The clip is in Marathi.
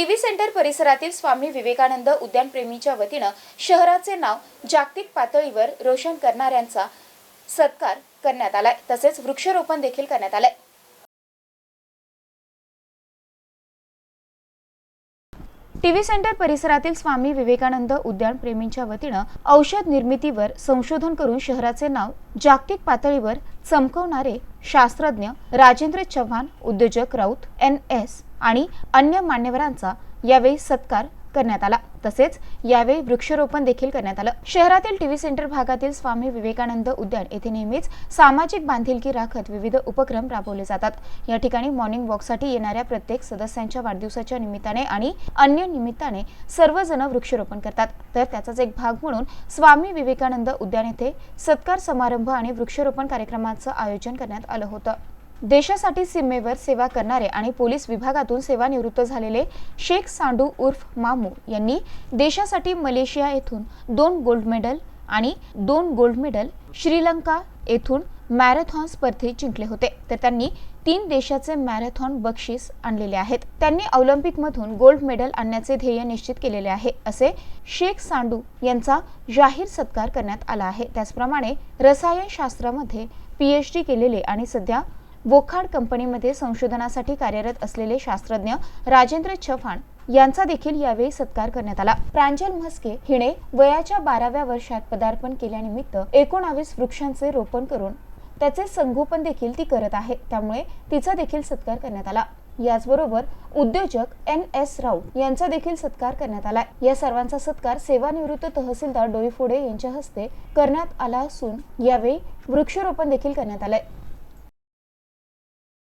टीव्ही सेंटर परिसरातील स्वामी विवेकानंद उद्यानप्रेमीच्या वतीनं शहराचे नाव जागतिक पातळीवर रोशन करणाऱ्यांचा सत्कार करण्यात आलाय. तसेच वृक्षारोपण देखील करण्यात आलंय. टीव्ही सेंटर परिसरातील स्वामी विवेकानंद उद्यान प्रेमींच्या वतीनं औषध निर्मितीवर संशोधन करून शहराचे नाव जागतिक पातळीवर चमकवणारे शास्त्रज्ञ राजेंद्र चव्हाण उद्योजक राऊत एन एस आणि अन्य मान्यवरांचा यावेळी सत्कार करण्यात आला. तसेच यावेळी वृक्षारोपण देखील करण्यात आलं. शहरातील टीव्ही सेंटर भागातील स्वामी विवेकानंद उद्यान येथे नेहमीच सामाजिक बांधिलकी राखत विविध उपक्रम राबवले जातात. या ठिकाणी मॉर्निंग वॉकसाठी येणाऱ्या प्रत्येक सदस्यांच्या वाढदिवसाच्या निमित्ताने आणि अन्य निमित्ताने सर्वजण वृक्षारोपण करतात. तर त्याचाच एक भाग म्हणून स्वामी विवेकानंद उद्यान येथे सत्कार समारंभ आणि वृक्षारोपण कार्यक्रमाचं आयोजन करण्यात आलं होतं. देशासाठी सीमेवर सेवा करणारे आणि पोलीस विभागातून सेवानिवृत्त झालेले शेख सांडू उर्फ मामू यांनी देशासाठी मलेशिया येथून दोन गोल्ड मेडल आणि दोन गोल्ड मेडल श्रीलंका येथून मॅरेथॉन स्पर्धेत जिंकले होते. तर त्यांनी तीन देशाचे मॅरेथॉन बक्षीस आणलेले आहेत. त्यांनी ऑलिम्पिकमधून गोल्ड मेडल आणण्याचे ध्येय निश्चित केलेले आहे असे शेख सांडू यांचा जाहीर सत्कार करण्यात आला आहे. त्याचप्रमाणे रसायनशास्त्रामध्ये पीएचडी केलेले आणि सध्या वोखाड कंपनीमध्ये संशोधनासाठी कार्यरत असलेले शास्त्रज्ञ राजेंद्र चव्हाण यांचा देखील यावेळी सत्कार करण्यात आला. प्रांजल म्हस्के हिने वयाच्या बाराव्या वर्षात पदार्पण केल्यानिमित्त एकोणावीस वृक्षांचे रोपण करून त्याचे संगोपन देखील ती करत आहे. त्यामुळे तिचा देखील सत्कार करण्यात आला. याचबरोबर उद्योजक एन एस राऊत यांचा देखील सत्कार करण्यात आला. या सर्वांचा सत्कार सेवानिवृत्त तहसीलदार डोईफोडे यांच्या हस्ते करण्यात आला असून यावेळी वृक्षारोपण देखील करण्यात आलंय.